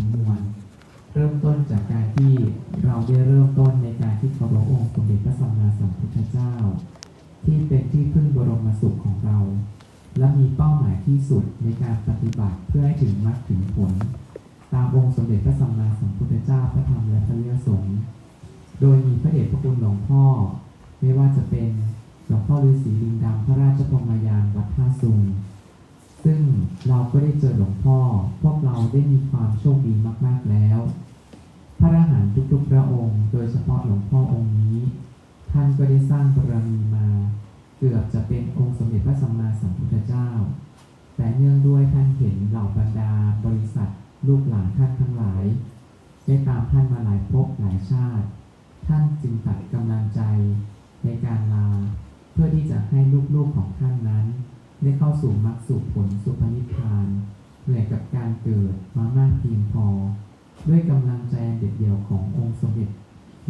้งมวล เริ่มต้นจากการที่เราได้เริ่มต้นในการที่เคารพองค์สมเด็จพระสัมมาสัมพุทธเจ้า ที่เป็นที่พึ่งบรมสุขของเรา และมีเป้าหมายที่สุดในการปฏิบัติเพื่อให้ถึงมรรคถึงผล ตามองค์สมเด็จพระสัมมาสัมพุทธเจ้าพระธรรมและพระเยสงฆ์โดยมีพระเดชพระคุณหลวงพ่อ ไม่ว่าจะเป็นหลวงพ่อฤาษีลิงดำพระราชพรมยานวัดท่าซุง เราก็ได้เจอหลวงพ่อ พวกเราได้มีความโชคดีมากๆแล้ว พระอรหันต์ทุกๆพระองค์ โดยเฉพาะหลวงพ่อองค์นี้ ท่านก็ได้สร้างบารมีมา เกือบจะเป็นองค์สมเด็จพระสัมมาสัมพุทธเจ้า แต่เนื่องด้วยท่านเห็นเหล่าบรรดาบริษัทลูกหลานท่านทั้งหลาย ได้ตามท่านมาหลายภพหลายชาติ ท่านจึงตัดกำลังใจในการลา เพื่อที่จะให้ลูกๆของท่านนั้น ได้เข้าสู่มรรคสู่ผลสุภนิพานเหนื่อยกับการเกิดมามากเพียงพอ ด้วยกำลังใจเด็ดเดี่ยวขององค์สมเด็จ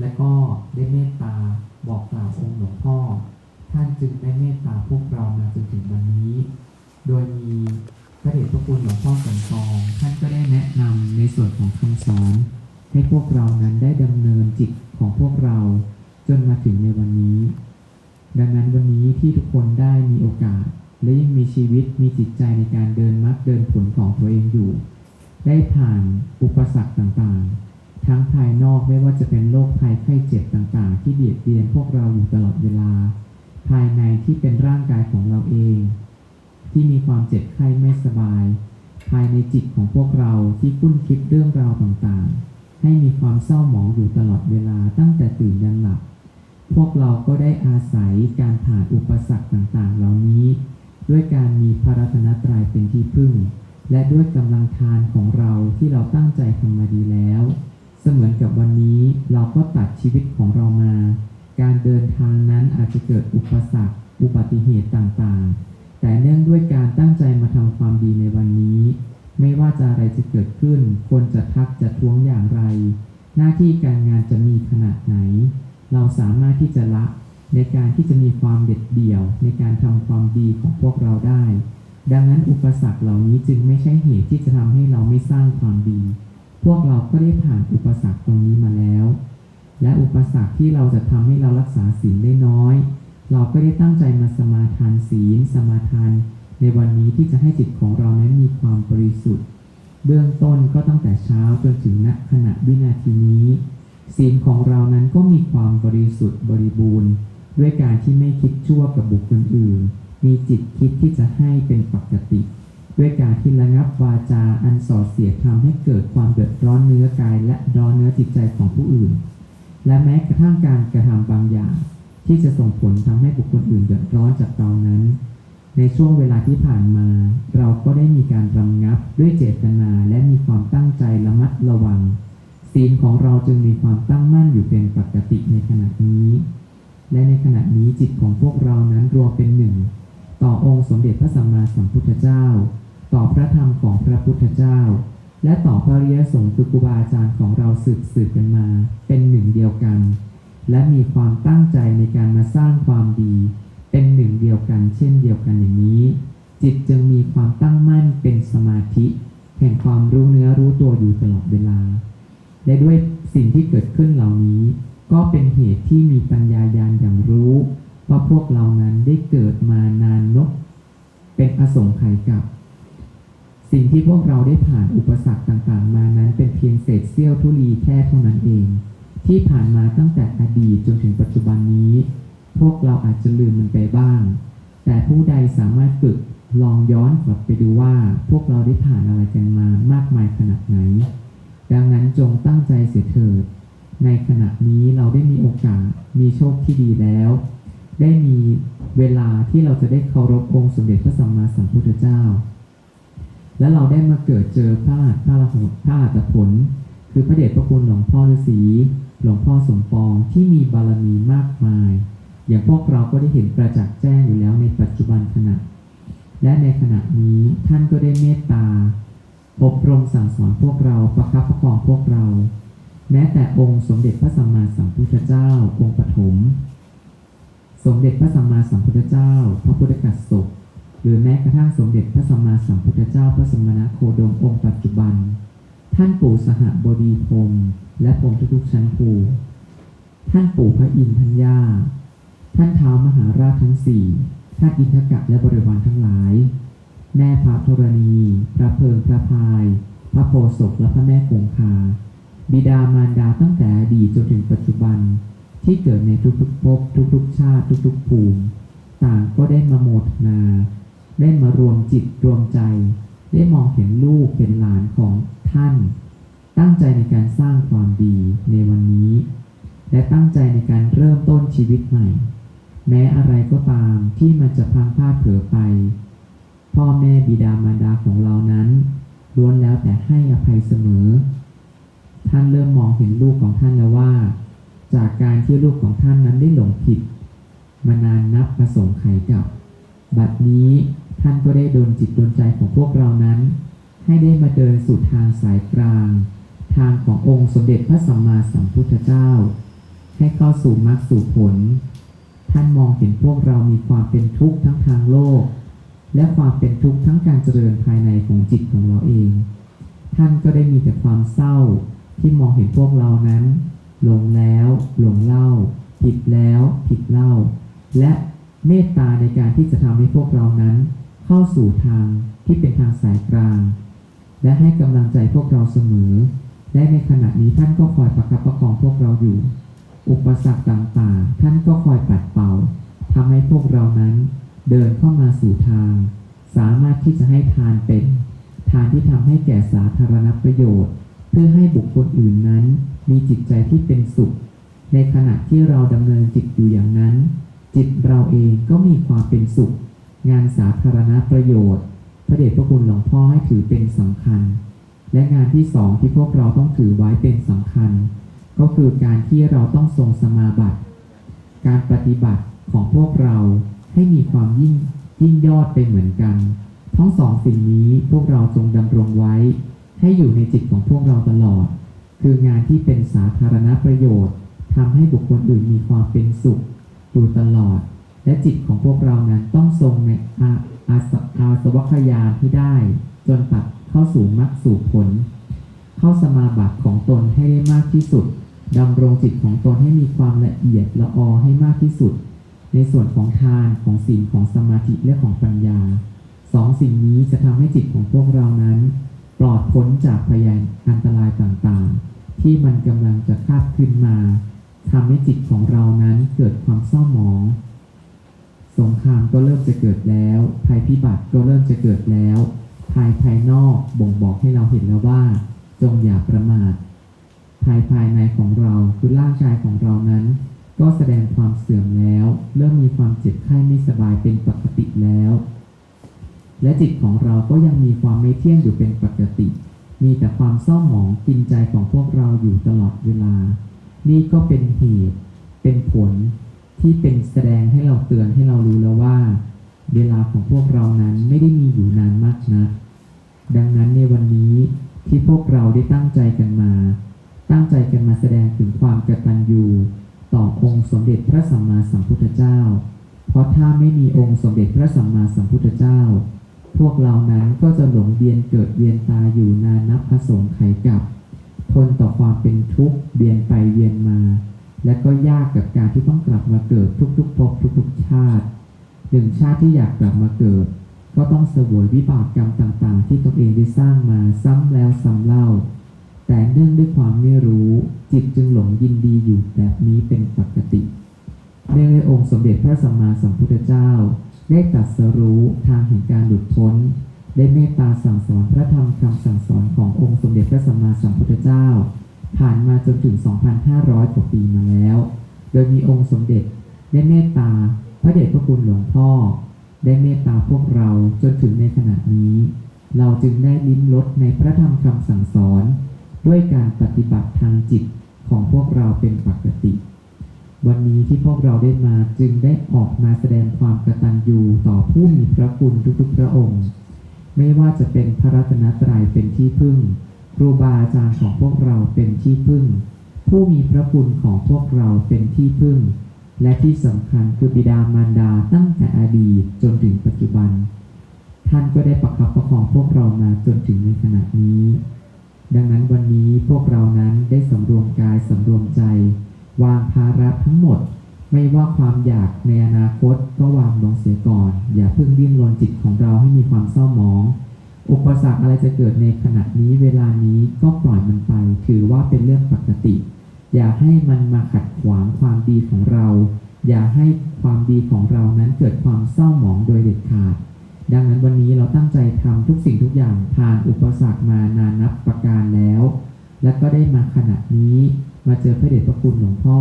และก็ได้เมตตาบอกกล่าวองค์หลวงพ่อ ท่านจึงได้เมตตาพวกเรามาจนถึงวันนี้ โดยมีพระเดชพระคุณหลวงพ่อสมปองท่านก็ได้แนะนำในส่วนของคำสอน ให้พวกเรานั้นได้ดำเนินจิตของพวกเราจนมาถึงในวันนี้ ดังนั้นวันนี้ที่ทุกคนได้มีโอกาส และยังมีชีวิตมีจิตใจในการเดินมรรคเดินผลของตัวเองอยู่ ได้ผ่านอุปสรรคต่างๆ ทั้งภายนอกไม่ว่าจะเป็นโรคภัยไข้เจ็บต่างๆ ที่เบียดเบียนพวกเราอยู่ตลอดเวลา ภายในที่เป็นร่างกายของเราเอง ที่มีความเจ็บไข้ไม่สบาย ภายในจิตของพวกเราที่คุ้นคิดเรื่องราวต่างๆ ให้มีความเศร้าหมองอยู่ตลอดเวลาตั้งแต่ตื่นยันหลับพวกเราก็ได้อาศัยการผ่านอุปสรรคต่างๆ เหล่านี้ ด้วยการมีพระรัตนตรัยเป็นที่พึ่ง และด้วยกำลังทานของเราที่เราตั้งใจทำมาดีแล้ว เสมือนกับวันนี้เราก็ตัดชีวิตของเรามา การเดินทางนั้นอาจจะเกิดอุปสรรค อุบัติเหตุต่างๆ แต่เนื่องด้วยการตั้งใจมาทำความดีในวันนี้ ไม่ว่าจะอะไรจะเกิดขึ้น คนจะทักจะท้วงอย่างไร หน้าที่การงานจะมีขนาดไหน เราสามารถที่จะละ ในการที่จะมีความเด็ดเดี่ยว ในการทำความดีของพวกเราได้ ดังนั้นอุปสรรคเหล่านี้จึงไม่ใช่เหตุที่จะทำให้เราไม่สร้างความดี พวกเราก็ได้ผ่านอุปสรรคตรงนี้มาแล้ว และอุปสรรคที่เราจะทำให้เรารักษาศีลได้น้อย เราก็ได้ตั้งใจมาสมาทานศีล สมาทาน ในวันนี้ที่จะให้จิตของเรานั้นมีความบริสุทธิ์ เบื้องต้นก็ตั้งแต่เช้าจนถึงณขณะวินาทีนี้ศีลของเรานั้นก็มีความบริสุทธิ์บริบูรณ์ ด้วยการที่ไม่คิดชั่วกับบุคคลอื่น มีจิตคิดที่จะให้เป็นปกติ ด้วยการที่ระงับวาจาอันส่อเสียดทำให้เกิดความเดือดร้อนเนื้อกาย และร้อนเนื้อจิตใจของผู้อื่น และแม้กระทั่งการกระทำบางอย่าง ที่จะส่งผลทำให้บุคคลอื่นเดือดร้อนจากเรานั้น ในช่วงเวลาที่ผ่านมา เราก็ได้มีการรำงับด้วยเจตนาและมีความตั้งใจระมัดระวังศีลของเราจึงมีความตั้งมั่นอยู่เป็นปกติในขณะนี้ และในขณะนี้จิตของพวกเรานั้นรวมเป็นหนึ่ง ต่อองค์สมเด็จพระสัมมาสัมพุทธเจ้า ต่อพระธรรมของพระพุทธเจ้า และต่อพระริยสงฆ์คือครูบาอาจารย์ของเราสืบสืบกันมา เป็นหนึ่งเดียวกัน และมีความตั้งใจในการมาสร้างความดี เป็นหนึ่งเดียวกัน เช่นเดียวกันอย่างนี้ จิตจึงมีความตั้งมั่นเป็นสมาธิ แห่งความรู้เนื้อรู้ตัวอยู่ตลอดเวลาและด้วยสิ่งที่เกิดขึ้นเหล่านี้ ก็เป็นเหตุที่มีปัญญายาณอย่างรู้ ว่าพวกเรานั้นได้เกิดมานานนก เป็นอสงไขยกับ สิ่งที่พวกเราได้ผ่านอุปสรรคต่างๆ มานั้นเป็นเพียงเศษเสี้ยวธุลีแค่เท่านั้นเอง ที่ผ่านมาตั้งแต่อดีตจนถึงปัจจุบันนี้ พวกเราอาจจะลืมมันไปบ้าง แต่ผู้ใดสามารถฝึกลองย้อนกลับไปดูว่าพวกเราได้ผ่านอะไรกันมามากมายขนาดไหน ดังนั้นจงตั้งใจเสียเถิด ในขณะนี้เราได้มีโอกาสมีโชคที่ดีแล้ว ได้มีเวลาที่เราจะได้เคารพองค์สมเด็จพระสัมมาสัมพุทธเจ้า และเราได้มาเกิดเจอพระพระหพระอัตผล คือพระเดชพระคุณหลวงพ่อฤาษีหลวงพ่อสมปองที่มีบารมีมากมาย อย่างพวกเราก็ได้เห็นประจักษ์แจ้งอยู่แล้วในปัจจุบันขณะ และในขณะนี้ท่านก็ได้เมตตาอบรมสั่งสอนพวกเราประคับประคองพวกเรา แม้แต่องค์สมเด็จพระสัมมาสัมพุทธเจ้า องค์ปฐมสมเด็จพระสัมมาสัมพุทธเจ้า พระพุทธกัสสปหรือแม้กระทั่งสมเด็จพระสัมมาสัมพุทธเจ้าพระสมณโคดมองค์ปัจจุบัน ท่านปู่สหบดีพรมและพรมทุกๆชั้นภูท่านปู่พระอินทร์ท่านย่าท่านเท้ามหาราชทั้งสี่ท่านอินทกะและบริวารทั้งหลาย แม่พระธรณี พระเพิงพระพาย พระโพศพและพระแม่คงคา บิดามารดาตั้งแต่อดีตจนถึงปัจจุบันที่เกิดในทุกๆภพทุกๆ ชาติทุกๆ ภูมิ ต่างก็ได้มาโมทนา ได้มารวมจิตรวมใจ ได้มองเห็นลูกเห็นหลานของท่าน ตั้งใจในการสร้างความดีในวันนี้ และตั้งใจในการเริ่มต้นชีวิตใหม่ แม้อะไรก็ตามที่มันจะพังพลาดเผลอไป พ่อแม่บิดามารดาของเรานั้นล้วนแล้วแต่ให้อภัยเสมอ ท่านเริ่มมองเห็นลูกของท่านแล้วว่า จากการที่ลูกของท่านนั้นได้หลงผิด มานานนับประสงค์ไขกับ บัดนี้ท่านก็ได้โดนจิตโดนใจของพวกเรานั้น ให้ได้มาเดินสู่ทางสายกลาง ทางขององค์สมเด็จพระสัมมาสัมพุทธเจ้า ให้เข้าสู่มรรคสู่ผล ท่านมองเห็นพวกเรามีความเป็นทุกข์ทั้งทางโลก และความเป็นทุกข์ทั้งการเจริญภายในของจิตของเราเอง ท่านก็ได้มีแต่ความเศร้า ที่มองเห็นพวกเรานั้น หลงแล้วหลงเล่า ผิดแล้วผิดเล่า และเมตตาในการที่จะทำให้พวกเรานั้น เข้าสู่ทางที่เป็นทางสายกลาง และให้กำลังใจพวกเราเสมอ และในขณะนี้ท่านก็คอยประคับประคองพวกเราอยู่ อุปสรรคต่างๆ ท่านก็คอยปัดเป่าทำให้พวกเรานั้น เดินเข้ามาสู่ทาง สามารถที่จะให้ทานเป็น ทานที่ทำให้แก่สาธารณประโยชน์ เพื่อให้บุคคลอื่นนั้น มีจิตใจที่เป็นสุข ในขณะที่เราดำเนินจิตอยู่อย่างนั้น จิตเราเองก็มีความเป็นสุข งานสาธารณประโยชน์ พระเดชพระคุณหลวงพ่อให้ถือเป็นสำคัญ และงานที่สองที่พวกเราต้องถือไว้เป็นสำคัญ ก็คือการที่เราต้องทรงสมาบัติ การปฏิบัติของพวกเราให้มีความยิ่งยิ่งยอดเป็นเหมือนกัน ทั้งสองสิ่งนี้พวกเราจงดำรงไว้ ให้อยู่ในจิตของพวกเราตลอด คืองานที่เป็นสาธารณประโยชน์ทำให้บุคคลอื่นมีความเป็นสุขอยู่ตลอด และจิตของพวกเรานั้นต้องทรงในอาอาสอาสวัคยานที่ได้ จนตัดเข้าสู่มรรคสู่ผล เข้าสมาบัติของตนให้ได้มากที่สุดดำรงจิตของตนให้มีความละเอียดละออให้มากที่สุด ในส่วนของทานของศีลของสมาธิและของปัญญาสองสิ่งนี้จะทำให้จิตของพวกเรานั้น ปลอดพ้นจากพยานอันตรายต่างๆ ที่มันกำลังจะคาบขึ้นมาทำให้จิตของเรานั้นเกิดความเศร้าหมอง สงครามก็เริ่มจะเกิดแล้ว ภัยพิบัติก็เริ่มจะเกิดแล้ว ภายภายนอกบ่งบอกให้เราเห็นแล้วว่า จงอย่าประมาท ภายภายในของเราคือร่างกายของเรานั้น ก็แสดงความเสื่อมแล้ว เริ่มมีความเจ็บไข้ไม่สบายเป็นปกติแล้ว และจิตของเราก็ยังมีความไม่เที่ยงอยู่เป็นปกติ มีแต่ความเศร้าหมองกินใจของพวกเราอยู่ตลอดเวลา นี่ก็เป็นเหตุ เป็นผลที่เป็นแสดงให้เราเตือนให้เรารู้แล้วว่า เวลาของพวกเรานั้นไม่ได้มีอยู่นานมากนะดังนั้นในวันนี้ที่พวกเราได้ตั้งใจกันมา ตั้งใจกันมาแสดงถึงความกตัญญูต่อองค์สมเด็จพระสัมมาสัมพุทธเจ้า เพราะถ้าไม่มีองค์สมเด็จพระสัมมาสัมพุทธเจ้า พวกเรานั้นก็จะหลงเวียนเกิดเวียนตายอยู่นานนับพระสงฆ์ไขกับทนต่อความเป็นทุกข์เวียนไปเวียนมา และก็ยากกับการที่ต้องกลับมาเกิดทุกๆภพทุกๆชาติหนึ่งชาติที่อยากกลับมาเกิด ก็ต้องเสวยวิบากกรรมต่างๆ ที่ตนเองได้สร้างมาซ้ำแล้วซ้ำเล่า แต่เนื่องด้วยความไม่รู้ จิตจึงหลงยินดีอยู่แบบนี้เป็นปกติเนื่องในองค์สมเด็จพระสัมมาสัมพุทธเจ้า ได้ตรัสรู้ทางแห่งการหลุดพ้น ได้เมตตาสั่งสอนพระธรรมคำสั่งสอนขององค์สมเด็จพระสัมมาสัมพุทธเจ้า ผ่านมาจนถึง 2,500 กว่าปีมาแล้ว โดยมีองค์สมเด็จได้เมตตาพระเดชพระคุณหลวงพ่อ ได้เมตตาพวกเราจนถึงในขณะนี้ เราจึงได้ลิ้มรสในพระธรรมคำสั่งสอน ด้วยการปฏิบัติทางจิตของพวกเราเป็นปกติ วันนี้ที่พวกเราได้มาจึงได้ออกมาแสดงความกตัญญูต่อผู้มีพระคุณทุกๆพระองค์ ไม่ว่าจะเป็นพระรัตนตรัยเป็นที่พึ่ง ครูบาอาจารย์ของพวกเราเป็นที่พึ่ง ผู้มีพระคุณของพวกเราเป็นที่พึ่ง และที่สำคัญคือบิดามารดาตั้งแต่อดีตจนถึงปัจจุบัน ท่านก็ได้ประคับประคองพวกเรามาจนถึงในขณะนี้ ดังนั้นวันนี้พวกเรานั้นได้สำรวมกายสำรวมใจ วางภาระทั้งหมด ไม่ว่าความอยากในอนาคตก็วางลงเสียก่อน อย่าเพิ่งดิ้นรนจิตของเราให้มีความเศร้าหมอง อุปสรรคอะไรจะเกิดในขณะนี้เวลานี้ก็ปล่อยมันไป ถือว่าเป็นเรื่องปกติ อย่าให้มันมาขัดขวางความดีของเรา อย่าให้ความดีของเรานั้นเกิดความเศร้าหมองโดยเด็ดขาดดังนั้นวันนี้เราตั้งใจทำทุกสิ่งทุกอย่างผ่านอุปสรรคมานานนับประการแล้ว และก็ได้มาขณะนี้ มาเจอพระเดชพระคุณหลวงพ่อ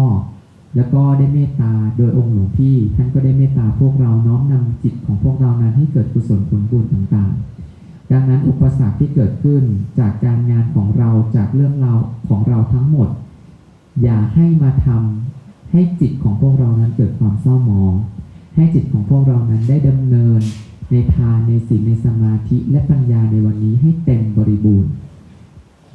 แล้วก็ได้เมตตาโดยองค์หลวงพี่ ท่านก็ได้เมตตาพวกเราน้อมนำจิตของพวกเรานั้นให้เกิดกุศลผลบุญต่างๆ ดังนั้นอุปสรรคที่เกิดขึ้นจากการงานของเราจากเรื่องราวของเราทั้งหมด อย่าให้มาทำให้จิตของพวกเรานั้นเกิดความเศร้าหมอง ให้จิตของพวกเรานั้นได้ดำเนิน ในทานในศีลในสมาธิและปัญญาในวันนี้ให้เต็มบริบูรณ์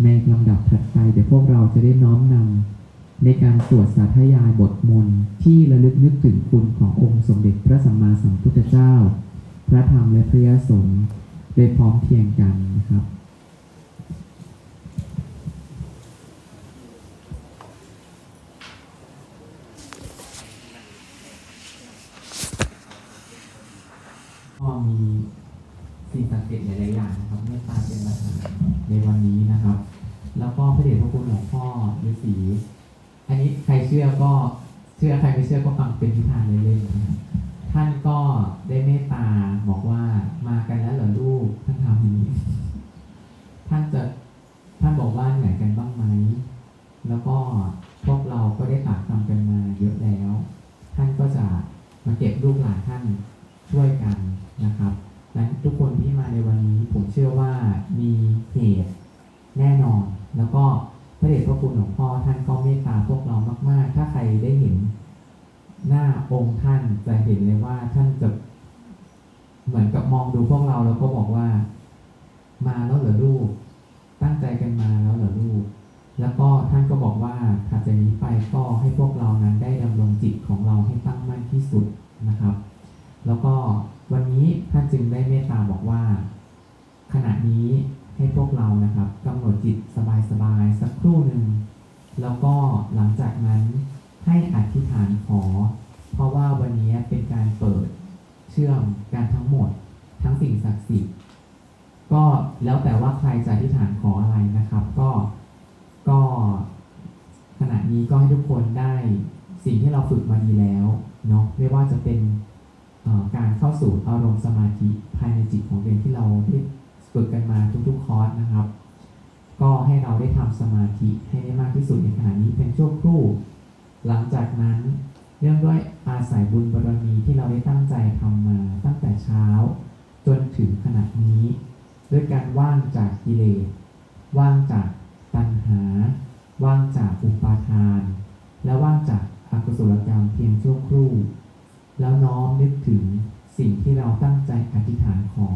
ในลำดับถัดไปเดี๋ยวพวกเราจะได้น้อมนำในการสวดสาธยายบทมนต์ที่ระลึกนึกถึงคุณขององค์สมเด็จพระสัมมาสัมพุทธเจ้า พระธรรมและพระยสงฆ์โดยพร้อมเพียงกันนะครับ ก็มี สิ่งศักดิ์สิทธิ์หลายๆอย่างนะครับเมตตาเป็นประธานในวันนี้นะครับ แล้วก็พระเดชพระคุณหลวงพ่อฤาษีอันนี้ใครเชื่อก็เชื่อใครไม่เชื่อก็ฟังเป็นนิทานเล่นๆนะครับท่านก็ได้เมตตาบอกว่ามากันแล้วเหรอลูกท่านถามอย่างนี้ ท่านจะท่านบอกว่าเหนื่อยกันบ้างไหมแล้วก็พวกเราก็ได้ตากตำกันมาเยอะแล้ว ท่านก็จะมาเก็บลูกหลานท่านช่วยกันนะครับ นั้นทุกคนที่มาในวันนี้ผมเชื่อว่ามีเหตุแน่นอน แล้วก็พระเดชพระคุณหลวงพ่อท่านก็เมตตาพวกเรามาก ๆ ถ้าใครได้เห็นหน้าองค์ท่านจะเห็นเลยว่าท่านจะเหมือนกับมองดูพวกเราแล้วก็บอกว่า มาแล้วเหรอลูก ตั้งใจกันมาแล้วเหรอลูก แล้วก็ท่านก็บอกว่าถัดจากนี้ไปก็ให้พวกเรานั้นได้ดำรงจิตของเราให้ตั้งมั่นที่สุดนะครับ แล้วก็ วันนี้ท่านจึงได้เมตตาบอกว่า ขณะนี้ให้พวกเรานะครับกำหนดจิตสบายๆสักครู่หนึ่งแล้วก็หลังจากนั้นให้อธิษฐานขอ เพราะว่าวันนี้เป็นการเปิดเชื่อมการทั้งหมด ทั้งสิ่งศักดิ์สิทธิ์ก็แล้วแต่ว่าใครจะอธิษฐานขออะไรนะครับ ก็ก็ขณะนี้ก็ให้ทุกคนได้สิ่งที่เราฝึกมาดีแล้วเนาะไม่ว่าจะเป็น การเข้าสู่อารมณ์สมาธิภายในจิตของตัวเองที่เราได้ฝึกกันมาทุกๆคอร์สนะครับ ก็ให้เราได้ทำสมาธิให้ได้มากที่สุดในขณะนี้เป็นช่วงครู่ หลังจากนั้นเนื่องด้วยอาศัยบุญบารมีที่เราได้ตั้งใจทำมาตั้งแต่เช้า จนถึงขณะนี้ ด้วยการว่างจากกิเลสว่างจากตัณหา ว่างจากอุปาทาน และว่างจากอกุศลกรรมเพียงชั่วครู่ แล้วน้อมนึกถึงสิ่งที่เราตั้งใจอธิษฐานขอ